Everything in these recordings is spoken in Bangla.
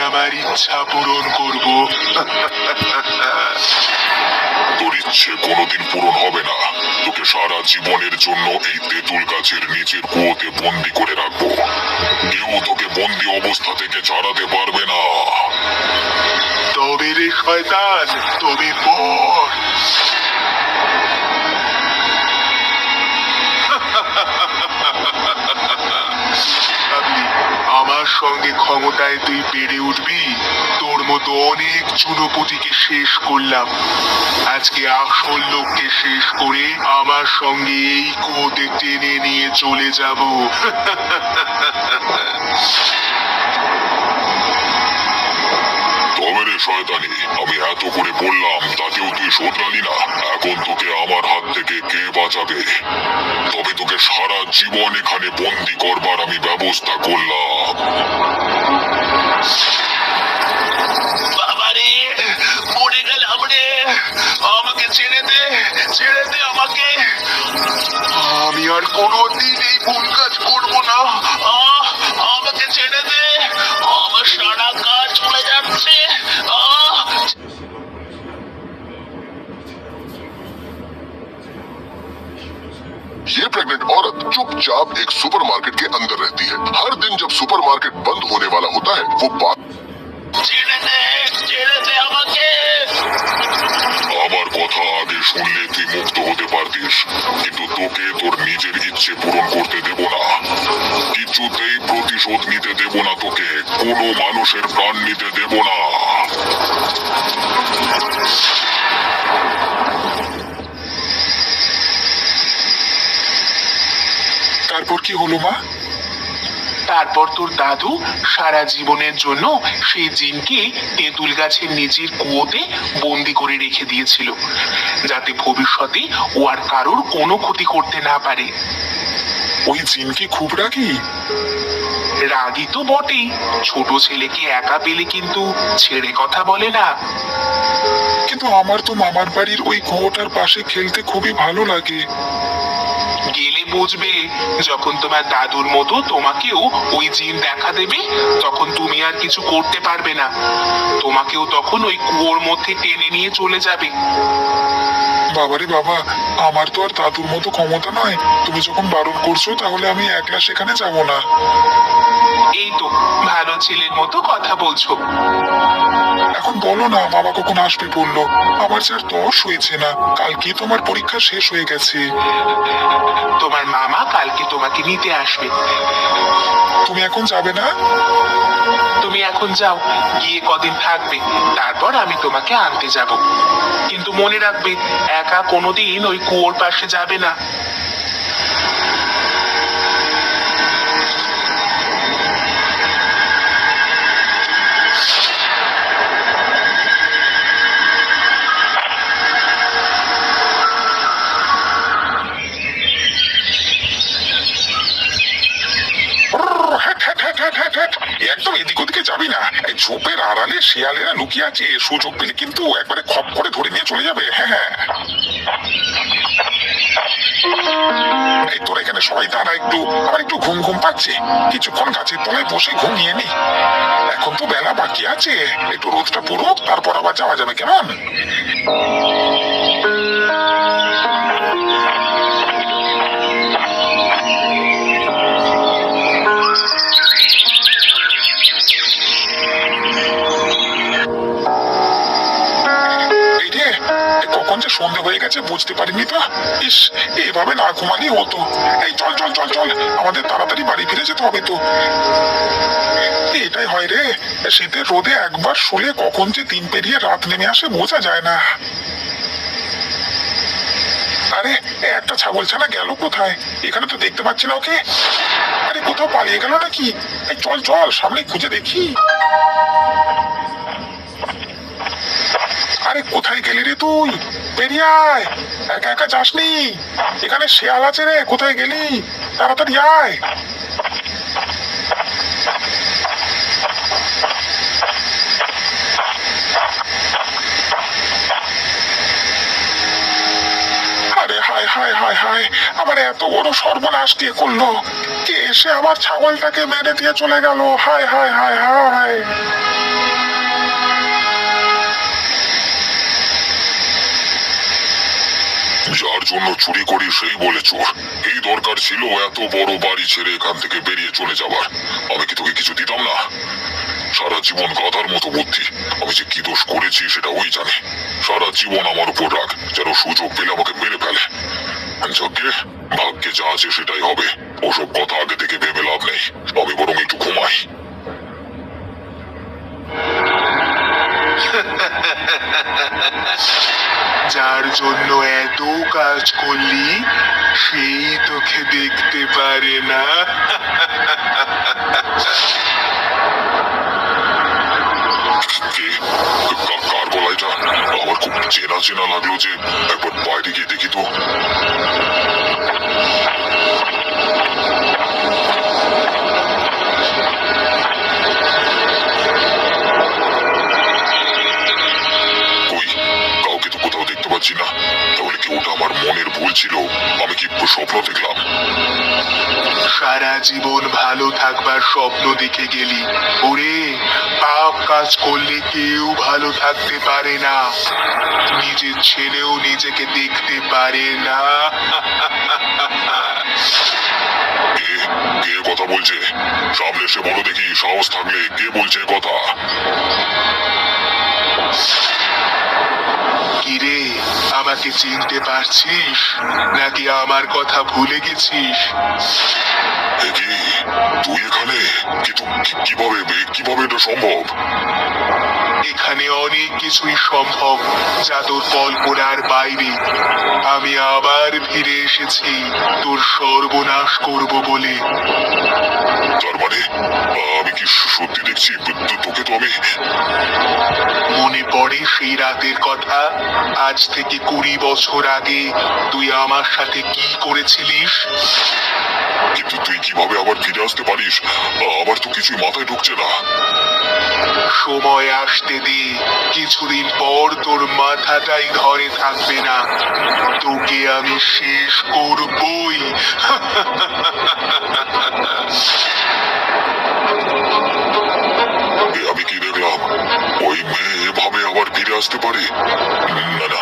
আমার ইচ্ছা পূরণ করব। তোর ইচ্ছে কোনোদিন পূরণ হবে না। তোকে সারা জীবনের জন্য এই তেঁতুল গাছের নিচের কুয়োতে বন্দি করে রাখব। কেউ তোকে বন্দি অবস্থা থেকে ছাড়াতে পারবে না। তবে রে শয়তান তবে পর। সঙ্গে ক্ষমতায় তুই পেরে উঠবি। তোর মতো অনেক চুনোপতিকে শেষ করলাম। আজকে আসল লোককে শেষ করে আমার সঙ্গে এই কুয়োতে টেনে নিয়ে চলে যাব। আমি এত করে বললাম, তাতেও তুই শোধরালি না। এখন হাত থেকে কে বাঁচাবে? তবে তোকে সারা জীবন এখানে বন্দি করবার আমি ব্যবস্থা করলাম। আমি আর কোনোদিন এই ভুল কাজ করব না। আমাকে ছেড়ে দে। দেব না তোকে, কোনো মানুষের প্রাণ নিতে দেব না। তারপর কি হলো মা? তারপর তোর দাদু সারা জীবনের জন্য সেই জিনকে তেঁতুল গাছের নিজের কুয়োতে বন্দি করে রেখে দিয়েছিল, যাতে ভবিষ্যতে ও আর কারোর কোনো ক্ষতি করতে না পারে। ওই জিন কি খুব রাগি। রাগি তো বটেই, ছোট ছেলেকে একা পেলে কিন্তু ছেড়ে কথা বলে না। কিন্তু আমার তো মামার বাড়ির ওই কুয়োটার পাশে খেলতে খুবই ভালো লাগে। গেলে বুঝবে, যখন তোমার দাদুর মতো তোমাকেও ওই জিন দেখা দেবে, তখন তুমি আর কিছু করতে পারবে না। তোমাকেও তখন ওই কুয়োর মধ্যে টেনে নিয়ে চলে যাবে। বাবারে বাবা আমার তো আর দাদুর মতো ক্ষমতা নয়। তুমি যখন বারণ করছ তাহলে আমি একলা সেখানে যাব না। এই তো ভালো ছেলের মতো কথা বলছো। এখন বলো না বাবা কখন আসবে বলল। আমার যার দশ হয়েছে না কালকে তোমার পরীক্ষা শেষ হয়ে গেছে। তোমার মামা কালকে তোমাকে নিতে আসবে। তুমি এখন যাবে না? তুমি এখন যাও গিয়ে কদিন থাকবে তারপর আমি তোমাকে আনতে যাব। কিন্তু মনে রাখবে একা কোনোদিন ওই কুয়োর পাশে যাবে না। একদম এদিক ওদিকে যাবি না। এই ঝোপের আড়ালে শিয়ালেরা লুকিয়ে আছে সুযোগ পেলে কিন্তু একবারে খপ করে ধরে নিয়ে চলে যাবে হ্যাঁ হ্যাঁ। এই তোর এখানে সবাই দাঁড়া একটু, আমার একটু ঘুম ঘুম পাচ্ছে। কিছুক্ষণ গাছের তলায় বসে ঘুমিয়ে নি। এখন তো বেলা বাকি আছে, একটু রোদটা পড়ুক, তারপর আবার যাওয়া যাবে, কেমন? গেছে বুঝতে পারিনি তা ইস, এভাবে না ঘুমালি হতো। এই চল চল চল চল। আমাদের তাড়াতাড়ি বাড়ি ফিরে যেতে হবে তো। এটাই হয় রে, শীতের রোদে একবার শুলে কখন যে দিন পেরিয়ে রাত নেমে আসে বোঝা যায় না। আরে, একটা ছাগল ছানা গেল কোথায়? এখানে তো দেখতে পাচ্ছি না ওকে। আরে, কোথাও পালিয়ে গেল নাকি? চল চল সামনে খুঁজে দেখি। আরে কোথায় গেলি রে তুই? বেরিয়ে আয়। একা একা যাসনি? এখানে শেয়াল আছে রে, কোথায় গেলি? তাড়াতাড়ি আয়। হায় হায় হায় হায়, আমার এত বড় সর্বনাশ কে করল? কে এসে আমার ছাগলটাকে মেরে দিয়ে চলে গেল? হায় হায় হায় হায়। জন্য চুরি করি সেই বলে চোর। এই দরকার ছিল এত বড় বাড়ি ছেড়ে এখান থেকে বেরিয়ে চলে যাবার। আমি কি তোকে কিছু দিতাম না? সারা জীবন গাধার মতো বুদ্ধি। আমি যে কি দোষ করেছি সেটা ওই জানে। সারা জীবন আমার উপর রাগ, যেন সুযোগ পেলে আমাকে মেরে ফেলে। যজ্ঞে ভাগ্যে যা আছে সেটাই হবে। ওসব কথা আগে থেকে ভেবে লাভ নেই। আমি বরং একটু ঘুমাই। যার জন্য এত কাজ করলি, সেই তোকে দেখতে পারে না। কার গলা এটা আমার খুব চেনা চেনা লাগল যে একবার বাইরে গিয়ে দেখি তো। পাচ্ছি না। তাহলে কি ওটা আমার মনের ভুল ছিল? আমি কি স্বপ্ন দেখলাম? সারা জীবন ভালো থাকবার স্বপ্ন দেখে গেলি। ওরে পাপ কাজ করলে কেউ ভালো থাকতে পারে না। নিজের ছেলেও নিজেকে দেখতে পারে না। কে? কথা বলছে? সামনে এসে বলো দেখি সাহস থাকলে কে বলছে কথা? আমাকে চিনতে পারছিস? নাকি আমার কথা ভুলে গেছিস? তুই এখানে? কিন্তু কীভাবে কীভাবে এটা সম্ভব? এখানে অনেক কিছুই সম্ভব যা তোর কল্পনার বাইরে। আমি আবার ফিরে এসেছি তোর সর্বনাশ করব বলে। তার মানে আমি কি সত্যি দেখছি? রাতের কথা। আজ থেকে কুড়ি বছর আগে তুই আমার সাথে কি করেছিলিস? কিন্তু তুই কীভাবে আবার ফিরে আসতে পারিস? আবার তো কিছুই মাথায় ঢুকছে না। সময় আসতে দে কিছুদিন পর তোর মাথাটাই ঘরে থাকবে না। তোকে আমি শেষ করবই। ফিরে আসতে পারে? না না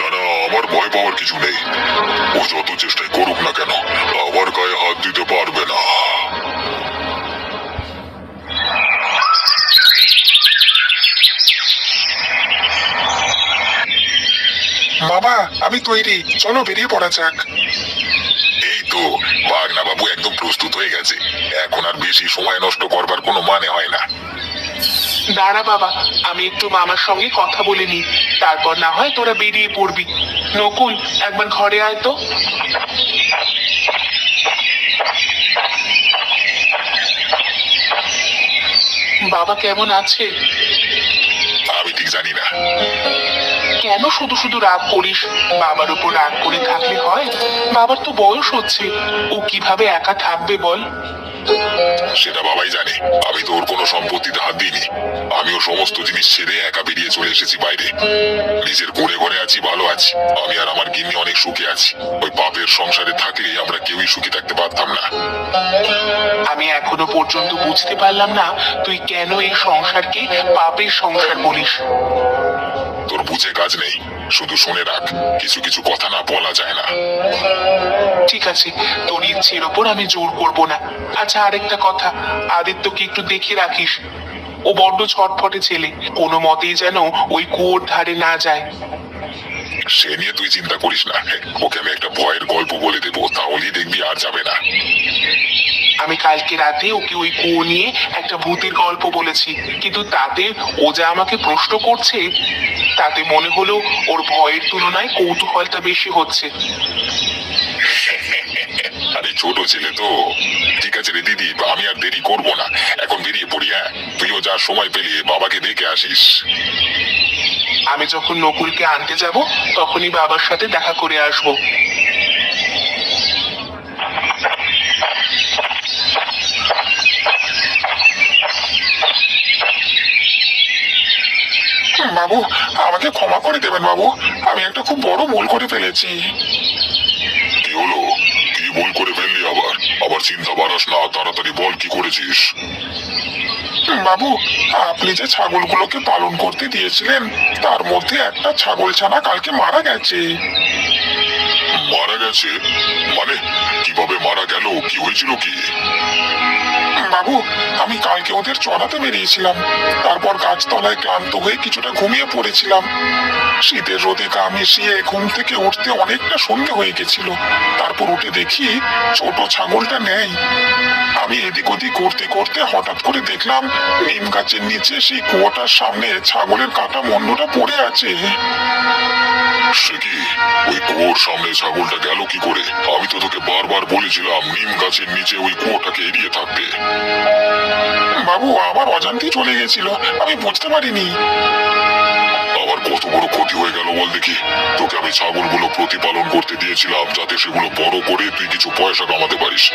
না না আমার ভয় পাওয়ার কিছু নেই। ও যত চেষ্টাই করুক না কেন আমার গায়ে হাত দিতে পারবে না। বাবা আমি তৈরি। চলো বেরিয়ে পড়া যাক। এই তো বাগনা বাবু একদম প্রস্তুত হয়ে গেছে। এখন আর বেশি সময় নষ্ট করবার কোনো মানে হয় না। দাঁড়া বাবা আমি একটু মামার সঙ্গে কথা বলে নি তারপর না হয় তোরা বেরিয়ে পড়বি। নকুল একবার ঘরে আয় তো। বাবা কেমন আছে? আমি ঠিক জানি না। কেন শুধু শুধু রাগ করিস? বাবার উপর রাগ করে থাকলে হয়। বাবার তো বয়স হচ্ছে। ও কীভাবে একা থাকবে বল? সেটা বাবাই জানে। আমি তো ওর কোনো সম্পত্তিতে হাত দিইনি। আমিও সমস্ত জিনিস ছেড়ে একা বেরিয়ে চলে এসেছি বাইরে। নিজের কোণে ঘরে আছি, ভালো আছি। আমি আর আমার গিন্নি অনেক সুখে আছি। ওই পাপের সংসারে থাকলে আমরা কেউই সুখী থাকতে পারতাম না। আমি এখনও পর্যন্ত বুঝতে পারলাম না, তুই কেন এই সংসারকে পাপের সংসার বলিস? বুঝে কাজ নেই শুধু শুনে রাখ কিছু কিছু কথা না বলা যায় না। ঠিক আছে তোর ইচ্ছের ওপর আমি জোর করব না। আচ্ছা আরেকটা কথা আদিত্যকে একটু দেখে রাখিস। ও বড্ড ছটফটে ছেলে কোনো মতেই যেন ওই কুয়োর ধারে না যায়। সে নিয়ে তুই চিন্তা করিস না। ওকে আমি একটা ভয়ের গল্প বলে দেবো তাহলেই দেখবি আর যাবে না। আমি কালকে রাতে ওকে ওই কুয়ো নিয়ে একটা ভূতের গল্প বলেছি। কিন্তু তাতে ও যা আমাকে প্রশ্ন করছে তাতে মনে হলো ওর ভয়ের তুলনায় কৌতূহলটা বেশি হচ্ছে। আরে ছোট ছেলে তো। ঠিক আছে রে দিদি আমি আর দেরি করব না। এখন বেরিয়ে পড়ি হ্যাঁ? তুইও যা সময় পেলে বাবাকে দেখে আসিস। আমি যখন নকুলকে আনতে যাব তখনই বাবার সাথে দেখা করে আসব। বাবু আমাকে ক্ষমা করে দেবেন বাবু। আমি একটা খুব বড় ভুল করে ফেলেছি। কি হলো? কি ভুল করে ফেললি আবার? আবার চিন্তা বাড়াস না তাড়াতাড়ি বল কি করেছিস? বাবু আপনি যে ছাগলগুলোকে পালন করতে দিয়েছিলেন তার মধ্যে একটা ছাগল ছানা কালকে মারা গেছে। মারা গেছে? মানে কীভাবে মারা গেল? কি হয়েছিল কি? বাবু আমি কালকে ওদের চড়াতে বেরিয়েছিলাম। তারপর গাছতলায় ক্লান্ত হয়ে কিছুটা ঘুমিয়ে পড়েছিলাম। শীতের রোদে গা মিশিয়ে ঘুম থেকে উঠতে অনেকটা সন্ধে হয়ে গেছিল। তারপর উঠে দেখি ছোট ছাগলটা নেই। আমি এদিক ওদিক করতে করতে হঠাৎ করে দেখলাম নিম গাছের নিচে সেই কুয়োটার সামনে ছাগলের কাটা মন্ডটা পড়ে আছে। সে কি? ওই কুয়োর সামনে ছাগলটা গেল কি করে? আমি তো তোকে বারবার বলেছিলাম নিম গাছের নিচে ওই কুয়োটাকে এড়িয়ে থাকতে। বাবু, আমার অজান্তেই চলে গেছিল। আমি বুঝতে পারিনি। আমার কত বড় ক্ষতি হয়ে গেল বল দেখি। তোকে আমি ছাগলগুলো প্রতিপালন করতে দিয়েছিলাম, যাতে সেগুলো বড় করে তুই কিছু পয়সা কামাতে পারিস।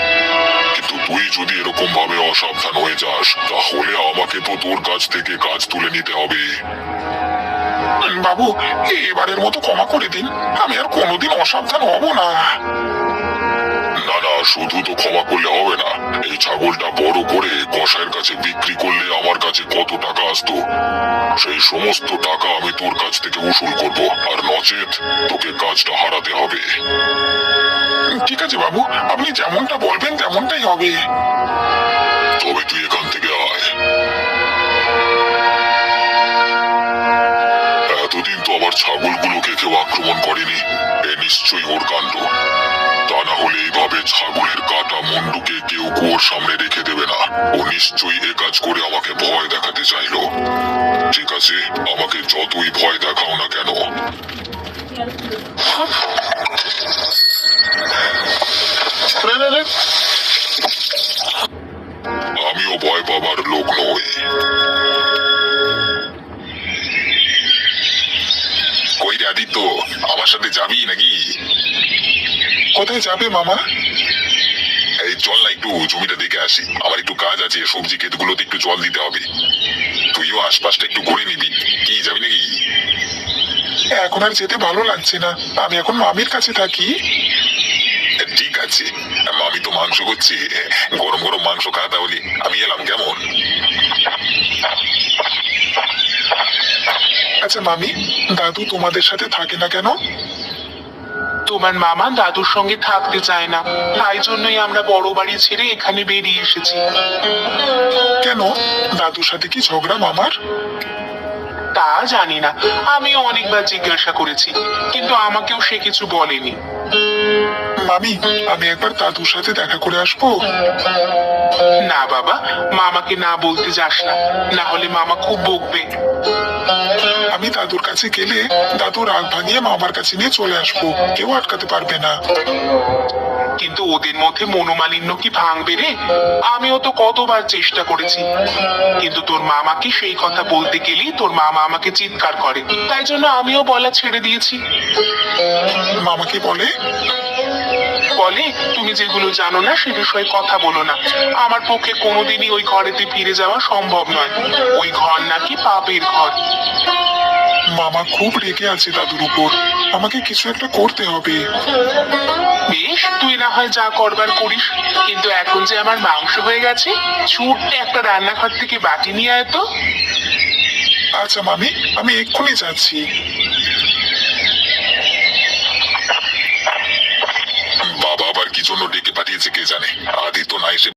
কিন্তু তুই যদি এরকম ভাবে অসাবধান হয়ে যাস, তাহলে আমাকে তো তোর কাছ থেকে কাজ তুলে নিতে হবে। বাবু, এবারের মতো ক্ষমা করে দিন। আমি আর কোনোদিন অসাবধান হব না। না শুধু তো ক্ষমা করলে হবে না। এই ছাগলটা বড় করে কসাইয়ের কাছে বিক্রি করলে আমার কাছে কত টাকা আসতো? সেই সমস্ত টাকা আমি তোর কাছ থেকে উসুল করব, আর নচেত তোকে কাজটা হারাতে হবে। ঠিক আছে বাবু, আপনি যেমনটা বলবেন তেমনটাই হবে। তবে তুই এখান থেকে আয়। এতদিন তো আমার ছাগলগুলোকে কেউ আক্রমণ করেনি। এ নিশ্চয়ই ওর কাণ্ড। ছাগলের কাটা মুন্ডুকে কেউ কুয়োর সামনে রেখে দেবে না। ও নিশ্চয়ই এ কাজ করে আমাকে ভয় দেখাতে চাইলো। ঠিক আছে, আমাকে যতই ভয় দেখাও না কেন। আমিও ভয় পাবার লোক নই। আদিত্য, আমার সাথে যাবি নাকি? কোথায় যাবে মামা? চল না একটু জমিটা দেখে আসি। আমার একটু কাজ আছে সবজি ক্ষেতগুলোতে একটু জল দিতে হবে। তুইও আশপাশটা একটু করে নিবি। কি যাবি নাকি? এখন আর যেতে ভালো লাগছে না। আমি এখন মামির কাছে থাকি। ঠিক আছে। মামি তো মাংস করছি। গরম গরম মাংস খা তাহলে। আমি এলাম কেমন? আচ্ছা মামি দাদু তোমাদের সাথে থাকে না কেন? তোমার মামা দাদুর সঙ্গে থাকতে চায় না। তাই জন্যই আমরা বড় বাড়ি ছেড়ে এখানে বেরিয়ে এসেছি। কেন? দাদুর সাথে কি ঝগড়া মামার? তা জানি না। আমিও অনেকবার জিজ্ঞাসা করেছি কিন্তু আমাকেও সে কিছু বলেনি। মামি আমি একবার দাদুর সাথে দেখা করে আসব? না বাবা মামাকে না বলতে যাস না। না হলে মামা খুব বকবে। আমি দাদুর কাছে গেলে দাদু রাগ ভাঙিয়ে মামার কাছে নিয়ে চলে আসব। কেউ আটকাতে পারবে না। কিন্তু ওদের মধ্যে মনোমালিন্য কি ভাঙবে রে? আমিও তো কতবার চেষ্টা করেছি। কিন্তু তোর মামাকে সেই কথা বলতে গেলেই তোর মামা আমাকে চিৎকার করে। তাই জন্য আমিও বলা ছেড়ে দিয়েছি। মামাকে বলে? বলে তুমি যেগুলো জানো না সে বিষয়ে কথা বলো না। আমার পক্ষে কোনোদিনই ওই ঘরেতে ফিরে যাওয়া সম্ভব নয়। ওই ঘর নাকি পাপের ঘর। মামা খুব রেগে আছে দাদুর উপর। আমাকে কিছু একটা করতে হবে। বেশ, তুই না হয় যা করবার করিস। কিন্তু এখন যে আমার মাংস হয়ে গেছে ছুটতে একটা রান্নাঘর থেকে বাটি নিয়ে আয় তো। আচ্ছা মামি, আমি এক্ষুনি যাচ্ছি। বাবা আবার কি জন্য ডেকে পাঠিয়েছে কে জানে? আদি তো না এসে